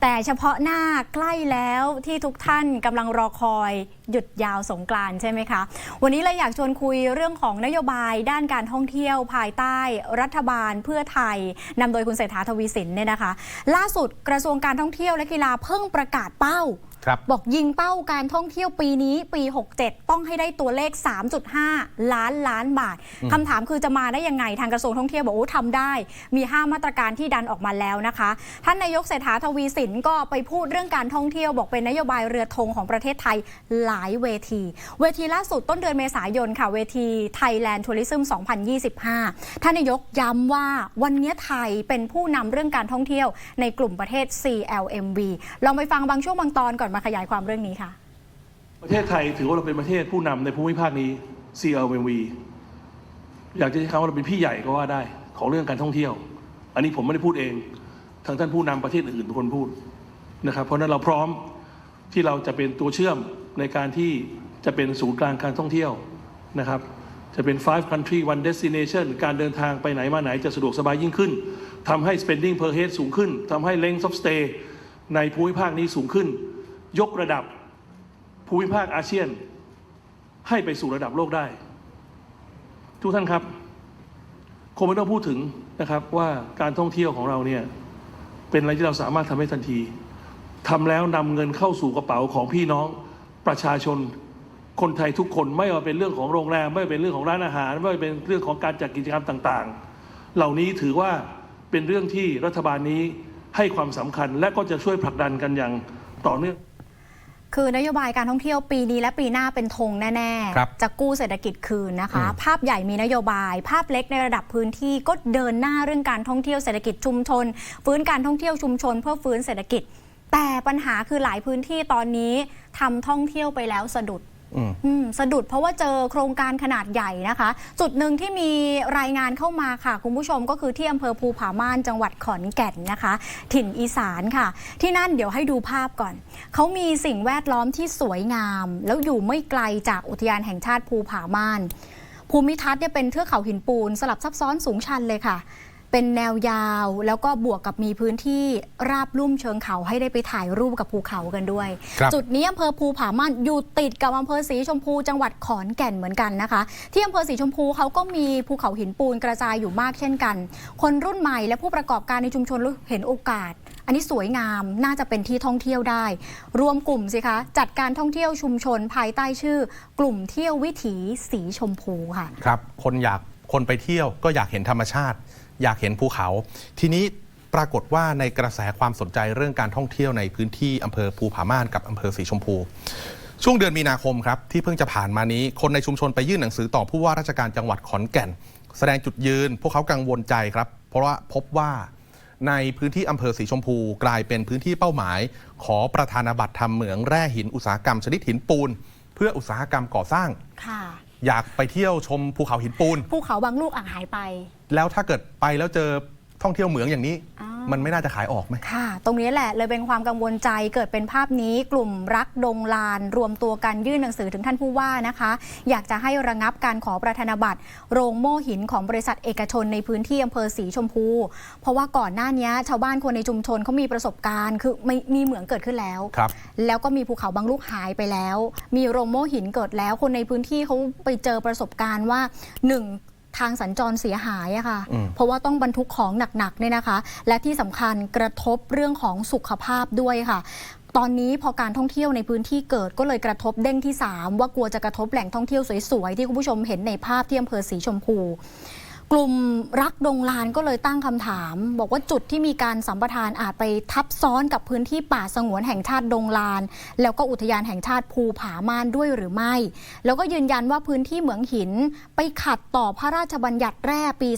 แต่เฉพาะหน้าใกล้แล้วที่ทุกท่านกำลังรอคอยหยุดยาวสงกรานใช่ไหมคะ วันนี้เราอยากชวนคุยเรื่องของนโยบายด้านการท่องเที่ยวภายใต้รัฐบาลเพื่อไทยนำโดยคุณเศรษฐาทวีสินเนี่ยนะคะ ล่าสุดกระทรวงการท่องเที่ยวและกีฬาเพิ่งประกาศเป้า บบอกยิงเป้าการท่องเที่ยวปีนี้ปี 67 ต้องให้ได้ตัวเลข 3.5 ล้านล้านบาทคำถามคือจะมาได้ยังไงทางกระทรวงท่องเที่ยวบอกโอ้ทำได้ มี 5 มาตรการที่ดันออกมาแล้วนะคะ ท่านนายกเศรษฐาทวีสินก็ไปพูดเรื่องการท่องเที่ยวบอกเป็นนโยบายเรือธงของประเทศไทยหลายเวที เวทีล่าสุดต้นเดือนเมษายนค่ะเวที Thailand Tourism 2025 ท่านนายกย้ำว่าวันนี้ไทยเป็นผู้นำเรื่องการท่องเที่ยวในกลุ่มประเทศ CLMV ลองไปฟังบางช่วงบางตอนก่อนมาขยายความเรื่องนี้ค่ะ ประเทศไทยถือว่าเราเป็นประเทศผู้นำในภูมิภาคนี้ CLMV อยากจะใช้คำว่าเราเป็นพี่ใหญ่ก็ว่าได้ของเรื่องการท่องเที่ยว อันนี้ผมไม่ได้พูดเอง ทางท่านผู้นำประเทศอื่นเป็นคนพูดนะครับ เพราะฉะนั้นเราพร้อมที่เราจะเป็นตัวเชื่อมในการที่จะเป็นศูนย์กลางการท่องเที่ยวนะครับ จะเป็น five country one destination การเดินทางไปไหนมาไหนจะสะดวกสบายยิ่งขึ้นทำให้ spending per head สูงขึ้นทำให้ length of stay ในภูมิภาคนี้สูงขึ้น ยกระดับภูมิภาคอาเซียน ให้ไปสู่ระดับโลกได้ ทุกท่านครับคงไม่ต้องพูดถึงนะครับว่าการท่องเที่ยวของเราเนี่ยเป็นอะไรที่เราสามารถทำได้ทันทีทำแล้วนำเงินเข้าสู่กระเป๋าของพี่น้องประชาชนคนไทยทุกคนไม่ว่าเป็นเรื่องของโรงแรม ไม่ว่าเป็นเรื่องของร้านอาหาร ไม่ว่าเป็นเรื่องของการจัดกิจกรรมต่างๆ เหล่านี้ถือว่าเป็นเรื่องที่รัฐบาลนี้ให้ความสำคัญและก็จะช่วยผลักดันกันอย่างต่อเนื่อง คือนโยบายการท่องเที่ยวปีนี้และปีหน้าเป็นธงแน่ครับๆจะกู้เศรษฐกิจคืนนะคะอืมภาพใหญ่มีนโยบาย ภาพเล็กในระดับพื้นที่ก็เดินหน้าเรื่องการท่องเที่ยวเศรษฐกิจชุมชน ฟื้นการท่องเที่ยวชุมชน เพื่อฟื้นเศรษฐกิจ แต่ปัญหาคือหลายพื้นที่ตอนนี้ทำท่องเที่ยวไปแล้วสะดุด อืมสะดุดเพราะว่าเจอโครงการขนาดใหญ่นะคะ จุดหนึ่งที่มีรายงานเข้ามาค่ะ คุณผู้ชมก็คือที่อำเภอภูผาม่านจังหวัดขอนแก่นนะคะ ถิ่นอีสานค่ะ ที่นั่นเดี๋ยวให้ดูภาพก่อน เขามีสิ่งแวดล้อมที่สวยงาม แล้วอยู่ไม่ไกลจากอุทยานแห่งชาติภูผาม่านภูมิทัศน์เนี่ยเป็นเทือกเขาหินปูน สลับซับซ้อนสูงชันเลยค่ะ เป็นแนวยาว แล้วก็บวกกับมีพื้นที่ราบลุ่มเชิงเขาให้ได้ไปถ่ายรูปกับภูเขากันด้วยครับจุดนี้อำเภอภูผาม่านอยู่ติดกับอำเภอสีชมพูจังหวัดขอนแก่นเหมือนกันนะคะ ที่อำเภอสีชมพูเขาก็มีภูเขาหินปูนกระจายอยู่มากเช่นกัน คนรุ่นใหม่และผู้ประกอบการในชุมชนเห็นโอกาส อันนี้สวยงามน่าจะเป็นที่ท่องเที่ยวได้ รวมกลุ่มสิคะจัดการท่องเที่ยวชุมชนภายใต้ชื่อ กลุ่มเที่ยววิถีสีชมพูค่ะ ครับ คนอยากคนไปเที่ยวก็อยากเห็นธรรมชาติ อยากเห็นภูเขา ทีนี้ปรากฏว่าในกระแสความสนใจเรื่องการท่องเที่ยวในพื้นที่อำเภอภูผาม่านกับอำเภอสีชมพู ช่วงเดือนมีนาคมครับที่เพิ่งจะผ่านมานี้ คนในชุมชนไปยื่นหนังสือต่อผู้ว่าราชการจังหวัดขอนแก่น แสดงจุดยืน พวกเขากังวลใจครับ เพราะว่าพบว่าในพื้นที่อำเภอสีชมพู กลายเป็นพื้นที่เป้าหมาย ขอประธานาบัตรทำเหมืองแร่หินอุตสาหกรรมชนิดหินปูน เพื่ออุตสาหกรรมก่อสร้างค่ะ อยากไปเที่ยวชมภูเขาหินปูน ภูเขาบางลูกอ่างหายไป แล้วถ้าเกิดไปแล้วเจอท่องเที่ยวเหมืองอย่างนี้อ้าว มันไม่น่าจะขายออกไหม ค่ะ ตรงนี้แหละเลยเป็นความกังวลใจเกิดเป็นภาพนี้กลุ่มรักดงลาน รวมตัวกันยื่นหนังสือถึงท่านผู้ว่านะคะ อยากจะให้ระงับการขอประธานาบัตรโรงโม่หินของบริษัทเอกชนในพื้นที่อำเภอสีชมพู เพราะว่าก่อนหน้านี้ชาวบ้านคนในชุมชนเขามีประสบการณ์ คือไม่มีเหมืองเกิดขึ้นแล้ว ครับ แล้วก็มีภูเขาบางลูกหายไปแล้ว มีโรงโม่หินเกิดแล้ว คนในพื้นที่เขาไปเจอประสบการณ์ว่าหนึ่ง ทางสัญจรเสียหายอะค่ะอืมเพราะว่าต้องบรรทุกของหนักๆเนี่ยนะคะ และที่สำคัญกระทบเรื่องของสุขภาพด้วยค่ะ ตอนนี้พอการท่องเที่ยวในพื้นที่เกิดก็เลยกระทบเด้งที่ 3 ว่ากลัวจะกระทบแหล่งท่องเที่ยวสวยๆ ที่คุณผู้ชมเห็นในภาพที่อำเภอสีชมพู กลุ่มรักดงลานก็เลยตั้งคำถาม บอกว่าจุดที่มีการสัมปทานอาจไปทับซ้อนกับพื้นที่ป่าสงวนแห่งชาติดงลาน แล้วก็อุทยานแห่งชาติภูผาม่านด้วยหรือไม่ แล้วก็ยืนยันว่าพื้นที่เหมืองหินไปขัดต่อพระราชบัญญัติแร่ปี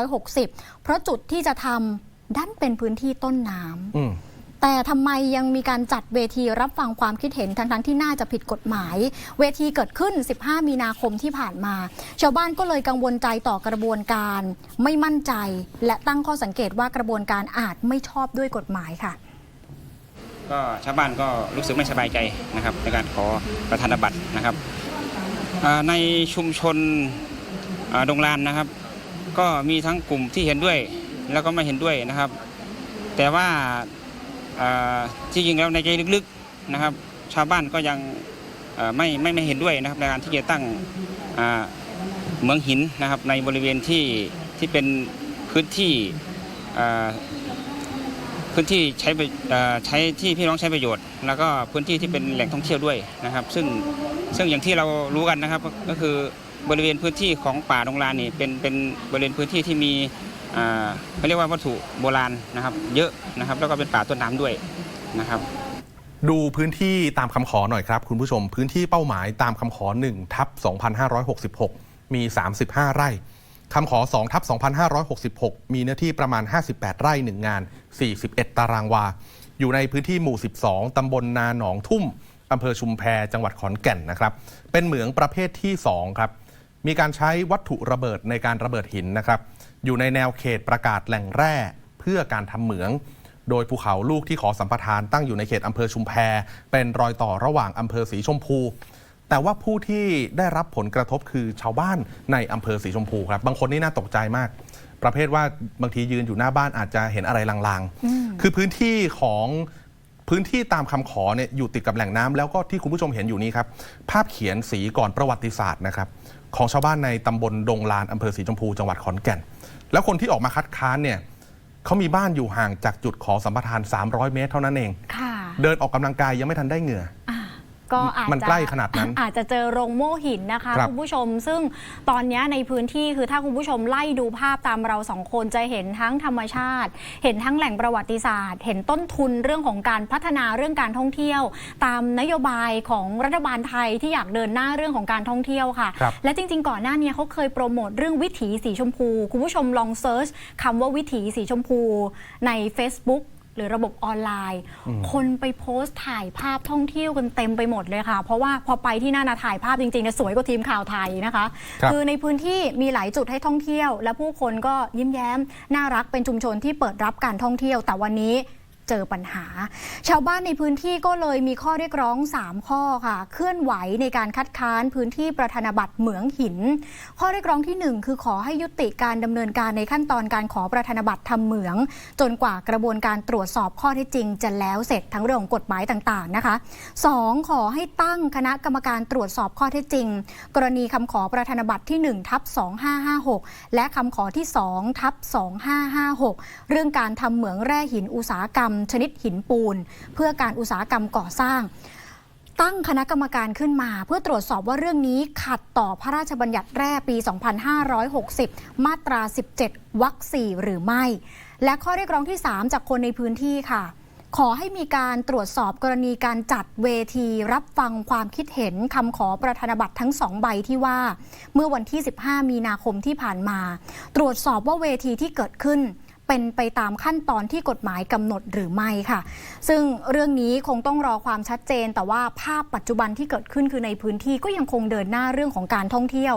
2560 เพราะจุดที่จะทำดันเป็นพื้นที่ต้นน้ำ แต่ทำไมยังมีการจัดเวทีรับฟังความคิดเห็นทั้งๆที่น่าจะผิดกฎหมาย เวทีเกิดขึ้น 15 มีนาคมที่ผ่านมา ชาวบ้านก็เลยกังวลใจต่อกระบวนการ ไม่มั่นใจ และตั้งข้อสังเกตว่ากระบวนการอาจไม่ชอบด้วยกฎหมายค่ะ ก็ชาวบ้านก็รู้สึกไม่สบายใจนะครับ ในการขอประธานบัตรนะครับในชุมชนดงลานนะครับ ก็มีทั้งกลุ่มที่เห็นด้วย แล้วก็ไม่เห็นด้วยนะครับ แต่ว่า ที่จริงแล้วในใจลึกๆนะครับ ชาวบ้านก็ยังไม่ไม่ไม่เห็นด้วยนะครับในการที่จะตั้งเมืองหินนะครับ ในบริเวณที่ที่เป็นพื้นที่พื้นที่ใช้ใช้ที่พี่น้องใช้ประโยชน์ แล้วก็พื้นที่ที่เป็นแหล่งท่องเที่ยวด้วยนะครับ ซึ่งซึ่งอย่างที่เรารู้กันนะครับก็คือบริเวณพื้นที่ของป่าดงลานนี่เป็นเป็นบริเวณพื้นที่ที่มี เขาเรียกว่าวัตถุโบราณนะครับ เยอะนะครับ แล้วก็เป็นป่าต้นน้ำด้วยนะครับดูพื้นที่ตามคำขอหน่อยครับ คุณผู้ชมพื้นที่เป้าหมายตามคำขอ1ทับ2566 มี 35 ไร่คำขอ2ทับ2566 มีเนื้อที่ประมาณ 58 ไร่ 1 งาน 41 ตารางวา อยู่ในพื้นที่หมู่ 12 ตำบลนาหนองทุ่มอำเภอชุมแพจังหวัดขอนแก่นนะครับ เป็นเหมืองประเภทที่ 2 ครับ มีการใช้วัตถุระเบิดในการระเบิดหินนะครับ อยู่ในแนวเขตประกาศแหล่งแร่เพื่อการทำเหมือง โดยภูเขาลูกที่ขอสัมปทานตั้งอยู่ในเขตอำเภอชุมแพ เป็นรอยต่อระหว่างอำเภอสีชมพู แต่ว่าผู้ที่ได้รับผลกระทบคือชาวบ้านในอำเภอสีชมพูครับ บางคนนี่น่าตกใจมาก ประเภทว่าบางทียืนอยู่หน้าบ้านอาจจะเห็นอะไรลางๆ คือพื้นที่ของพื้นที่ตามคำขอเนี่ยอยู่ติดกับแหล่งน้ำแล้วก็ที่คุณผู้ชมเห็นอยู่นี้ครับ ภาพเขียนสีก่อนประวัติศาสตร์นะครับ ของชาวบ้านในตำบลดงลานอำเภอสีชมพูจังหวัดขอนแก่น แล้วคนที่ออกมาคัดค้านเนี่ยเขามีบ้านอยู่ห่างจากจุดขอสัมปทาน 300 เมตรเท่านั้นเอง ค่ะ เดินออกกำลังกายยังไม่ทันได้เหงื่อ ก็อาจมันจะใกล้ขนาดนั้นอาจจะเจอโรงโม่หินนะคะครับคุณผู้ชม ซึ่งตอนนี้ในพื้นที่คือถ้าคุณผู้ชมไล่ดูภาพตามเราสองคนจะเห็นทั้งธรรมชาติ เห็นทั้งแหล่งประวัติศาสตร์ เห็นต้นทุนเรื่องของการพัฒนาเรื่องการท่องเที่ยว ตามนโยบายของรัฐบาลไทยที่อยากเดินหน้าเรื่องของการท่องเที่ยวค่ะครับและจริง ๆ ก่อนหน้านี้เขาเคยโปรโมทเรื่องวิถีสีชมพู คุณผู้ชมลองเซิร์ชคำว่าวิถีสีชมพูใน Facebook หรือระบบออนไลน์ คนไปโพสต์ถ่ายภาพท่องเที่ยวกันเต็มไปหมดเลยค่ะ เพราะว่าพอไปที่นั่นนะถ่ายภาพจริงๆเนี่ยสวยกว่าทีมข่าวไทยนะคะครับอในพื้นที่มีหลายจุดให้ท่องเที่ยว และผู้คนก็ยิ้มแย้ม น่ารักเป็นชุมชนที่เปิดรับการท่องเที่ยวแต่วันนี้ เจอปัญหา ชาวบ้านในพื้นที่ก็เลยมีข้อเรียกร้อง 3 ข้อค่ะ เคลื่อนไหวในการคัดค้านพื้นที่ประธานาบัตรเหมืองหิน ข้อเรียกร้องที่ 1 คือขอให้ยุติการดำเนินการในขั้นตอนการขอประธานาบัตรทำเหมือง จนกว่ากระบวนการตรวจสอบข้อเท็จจริง จะแล้วเสร็จทั้งเรื่องของกฎหมายต่างๆนะคะ 2. ขอให้ตั้งคณะกรรมการตรวจสอบข้อเท็จจริง กรณีคำขอประธานาบัตรที่1ทับ2556 และคำขอที่2ทับ2556 เรื่องการทำเหมืองแร่หินอุตสาหกรรมชนิดหินปูน เพื่อการอุตสาหกรรมก่อสร้าง ตั้งคณะกรรมการขึ้นมา เพื่อตรวจสอบว่าเรื่องนี้ขัดต่อพระราชบัญญัติแร่ปี 2560 มาตรา 17 วรรค4หรือไม่ และข้อเรียกร้องที่ 3 จากคนในพื้นที่ค่ะขอให้มีการตรวจสอบกรณีการจัดเวที รับฟังความคิดเห็นคำขอประธานาบัตรทั้งสองใบที่ว่า เมื่อวันที่ 15 มีนาคมที่ผ่านมา ตรวจสอบว่าเวทีที่เกิดขึ้น เป็นไปตามขั้นตอนที่กฎหมายกำหนดหรือไม่ค่ะ ซึ่งเรื่องนี้คงต้องรอความชัดเจน แต่ว่าภาพปัจจุบันที่เกิดขึ้นคือในพื้นที่ก็ยังคงเดินหน้าเรื่องของการท่องเที่ยว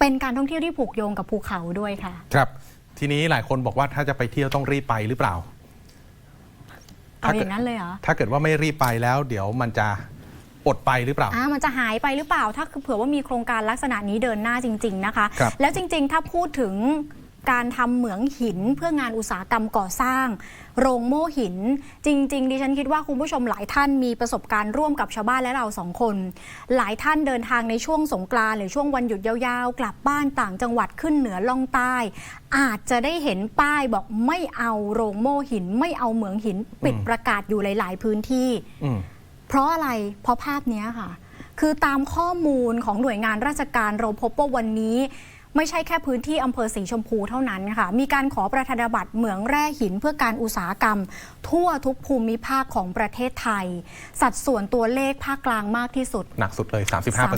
เป็นการท่องเที่ยวที่ผูกโยงกับภูเขาด้วยค่ะ ครับ ทีนี้หลายคนบอกว่าถ้าจะไปเที่ยวต้องรีบไปหรือเปล่าเอาอย่างนั้นเลยเหรอถ้าเกิดว่าไม่รีบไปแล้ว เดี๋ยวมันจะอดไปหรือเปล่าอ่ามันจะหายไปหรือเปล่า ถ้าคือเผื่อว่ามีโครงการลักษณะนี้เดินหน้าจริง ๆ นะคะครับแล้วจริง ๆ ถ้าพูดถึง การทำเหมืองหินเพื่องานอุตสาหกรรมก่อสร้าง โรงโม่หิน จริง ๆ ดิฉันคิดว่าคุณผู้ชมหลายท่านมีประสบการณ์ร่วมกับชาวบ้านและเราสองคน หลายท่านเดินทางในช่วงสงกรานต์หรือช่วงวันหยุดยาวๆ กลับบ้านต่างจังหวัดขึ้นเหนือล่องใต้ อาจจะได้เห็นป้ายบอกไม่เอาโรงโม่หิน ไม่เอาเหมืองหินปิดอืมประกาศอยู่หลาย ๆ พื้นที่อืมเพราะอะไรเพราะภาพเนี้ยค่ะ คือตามข้อมูลของหน่วยงานราชการเราพบว่าวันนี้ ไม่ใช่แค่พื้นที่อำเภอสีชมพูเท่านั้นค่ะ มีการขอประธานาบัตรเหมืองแร่หินเพื่อการอุตสาหกรรม ทั่วทุกภูมิภาคของประเทศไทย สัดส่วนตัวเลขภาคกลางมากที่สุด หนักสุดเลย 35%ครับ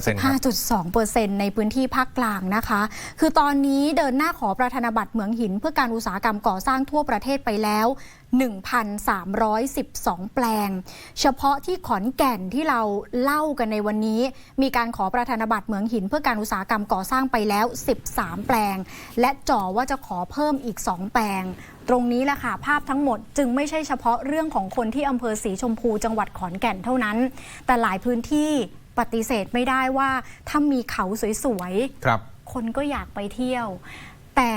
35.2%ในพื้นที่ภาคกลางนะคะ คือตอนนี้เดินหน้าขอประธานาบัตรเหมืองหิน เพื่อการอุตสาหกรรมก่อสร้างทั่วประเทศไปแล้ว1,312 แปลง เฉพาะที่ขอนแก่นที่เราเล่ากันในวันนี้ มีการขอประธานาบัตรเหมืองหินเพื่อการอุตสาหกรรมก่อสร้างไปแล้ว13 แปลง และจ่อว่าจะขอเพิ่มอีก 2 แปลง ตรงนี้แหละค่ะ ภาพทั้งหมดจึงไม่ใช่เฉพาะเรื่องของคนที่อำเภอสีชมพูจังหวัดขอนแก่นเท่านั้น แต่หลายพื้นที่ปฏิเสธไม่ได้ว่าถ้ามีเขาสวยๆครับคนก็อยากไปเที่ยว แต่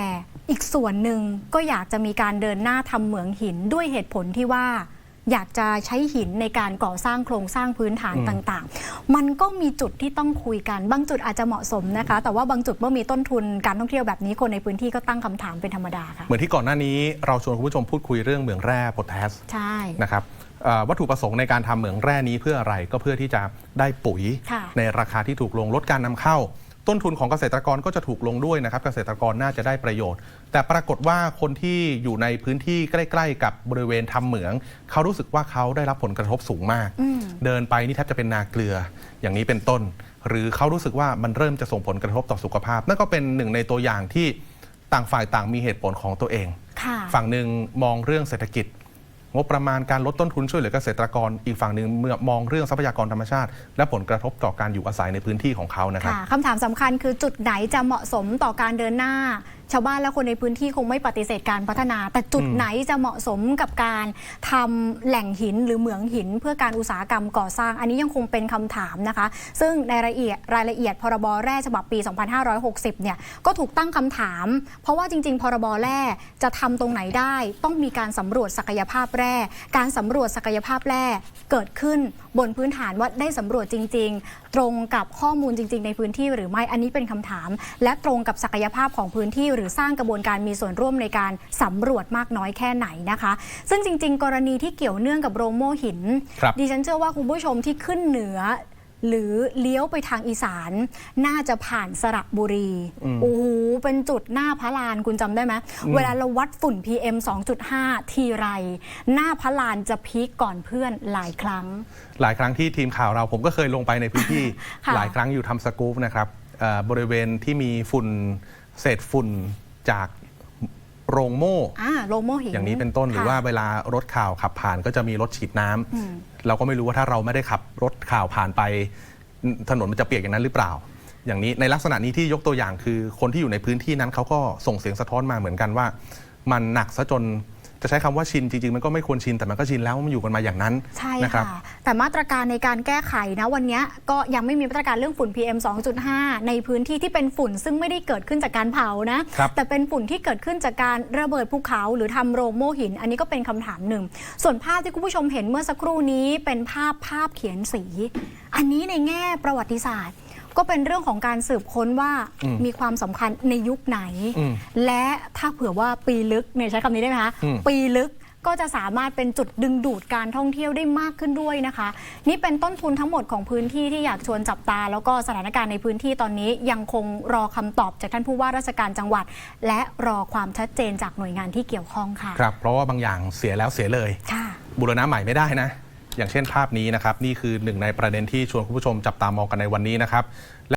อีกส่วนหนึ่งก็อยากจะมีการเดินหน้าทำเหมืองหินด้วยเหตุผลที่ว่า อยากจะใช้หินในการก่อสร้างโครงสร้างพื้นฐานอืมต่างๆ มันก็มีจุดที่ต้องคุยกันบางจุดอาจจะเหมาะสมนะคะ แต่ว่าบางจุดเมื่อมีต้นทุนการท่องเที่ยวแบบนี้คนในพื้นที่ก็ตั้งคำถามเป็นธรรมดาค่ะเหมือนที่ก่อนหน้านี้เราชวนคุณผู้ชมพูดคุยเรื่องเหมืองแร่โพแทสใช่นะครับเอ่อวัตถุประสงค์ในการทำเหมืองแร่นี้เพื่ออะไรก็เพื่อที่จะได้ปุ๋ยค่ะในราคาที่ถูกลงลดการนำเข้า ต้นทุนของเกษตรกรก็จะถูกลงด้วยนะครับ เกษตรกรน่าจะได้ประโยชน์ แต่ปรากฏว่าคนที่อยู่ในพื้นที่ใกล้ ๆ กับบริเวณทำเหมือง เขารู้สึกว่าเขาได้รับผลกระทบสูงมากอืมเดินไปนี่แทบจะเป็นนาเกลืออย่างนี้เป็นต้น หรือเขารู้สึกว่ามันเริ่มจะส่งผลกระทบต่อสุขภาพ นั่นก็เป็นหนึ่งในตัวอย่างที่ต่างฝ่ายต่างมีเหตุผลของตัวเองค่ะฝั่งหนึ่งมองเรื่องเศรษฐกิจ งบประมาณการลดต้นทุนช่วยเหลือเกษตรกรอีกฝั่งหนึ่งเมื่อมองเรื่องทรัพยากรธรรมชาติ และผลกระทบต่อการอยู่อาศัยในพื้นที่ของเขานะครับค่ะคำถามสำคัญคือจุดไหนจะเหมาะสมต่อการเดินหน้า ชาวบ้านและคนในพื้นที่คงไม่ปฏิเสธการพัฒนา แต่จุดไหนจะเหมาะสมกับการทำแหล่งหินหรือเหมืองหิน เพื่อการอุตสาหกรรมก่อสร้าง อันนี้ยังคงเป็นคำถามนะคะ ซึ่งในรายละเอียดรายละเอียดพรบแร่ฉบับปี 2560 เนี่ยก็ถูกตั้งคำถาม เพราะว่าจริง ๆ พรบแร่จะทำตรงไหนได้ ต้องมีการสำรวจศักยภาพแร่ การสำรวจศักยภาพแร่เกิดขึ้นบนพื้นฐานว่าได้สำรวจจริง ๆตรงกับข้อมูลจริง ๆ ในพื้นที่หรือไม่อันนี้เป็นคำถาม และตรงกับศักยภาพของพื้นที่ หรือสร้างกระบวนการมีส่วนร่วมในการสำรวจมากน้อยแค่ไหนนะคะ ซึ่งจริง ๆ กรณีที่เกี่ยวเนื่องกับโรงโม่หินครับดิฉันเชื่อว่าคุณผู้ชมที่ขึ้นเหนือ หรือเลี้ยวไปทางอีสาน น่าจะผ่านสระบุรีอืมโอ้โหเป็นจุดหน้าพระลานคุณจำได้ไหมอืมเวลาเราวัดฝุ่น PM 2.5 ทีไร หน้าพระลานจะพีคก่อนเพื่อนหลายครั้ง หลายครั้งที่ทีมข่าวเราผมก็เคยลงไปในพื้นที่ค่ะหลายครั้งอยู่ทำสกู๊ปนะครับเอ่อบริเวณที่มีฝุ่นเศษฝุ่นจาก โรงโม่ อ่าโรงโม่หินอย่างนี้เป็นต้นหรือค่ะว่าเวลารถข่าวขับผ่านก็จะมีรถฉีดน้ำอืม เราก็ไม่รู้ว่าถ้าเราไม่ได้ขับรถข่าวผ่านไป ถนนมันจะเปียกอย่างนั้นหรือเปล่า อย่างนี้ในลักษณะนี้ที่ยกตัวอย่างคือ คนที่อยู่ในพื้นที่นั้นเขาก็ส่งเสียงสะท้อนมาเหมือนกันว่า มันหนักซะจน จะใช้คำว่าชินจริงๆ มันก็ไม่ควรชินแต่มันก็ชินแล้วมันอยู่กันมาอย่างนั้นใช่นะครับค่ะแต่มาตรการในการแก้ไขนะวันนี้ก็ยังไม่มีมาตรการเรื่องฝุ่น PM 2.5 ในพื้นที่ที่เป็นฝุ่นซึ่งไม่ได้เกิดขึ้นจากการเผานะ ครับ แต่เป็นฝุ่นที่เกิดขึ้นจากการระเบิดภูเขาหรือทำโรงโม่หิน อันนี้ก็เป็นคำถามหนึ่ง ส่วนภาพที่คุณผู้ชมเห็นเมื่อสักครู่นี้เป็นภาพภาพเขียนสี อันนี้ในแง่ประวัติศาสตร์ ก็เป็นเรื่องของการสืบค้นว่าอืมมีความสำคัญในยุคไหนอืมและถ้าเผื่อว่าปีลึกเนี่ยใช้คำนี้ได้ไหมคะอืมปีลึกก็จะสามารถเป็นจุดดึงดูดการท่องเที่ยวได้มากขึ้นด้วยนะคะ นี่เป็นต้นทุนทั้งหมดของพื้นที่ที่อยากชวนจับตา แล้วก็สถานการณ์ในพื้นที่ตอนนี้ยังคงรอคำตอบจากท่านผู้ว่าราชการจังหวัด และรอความชัดเจนจากหน่วยงานที่เกี่ยวข้องค่ะครับเพราะว่าบางอย่างเสียแล้วเสียเลยค่ะบูรณะใหม่ไม่ได้นะ อย่างเช่นภาพนี้นะครับ นี่คือหนึ่งในประเด็นที่ชวนคุณผู้ชมจับตามองกันในวันนี้นะครับ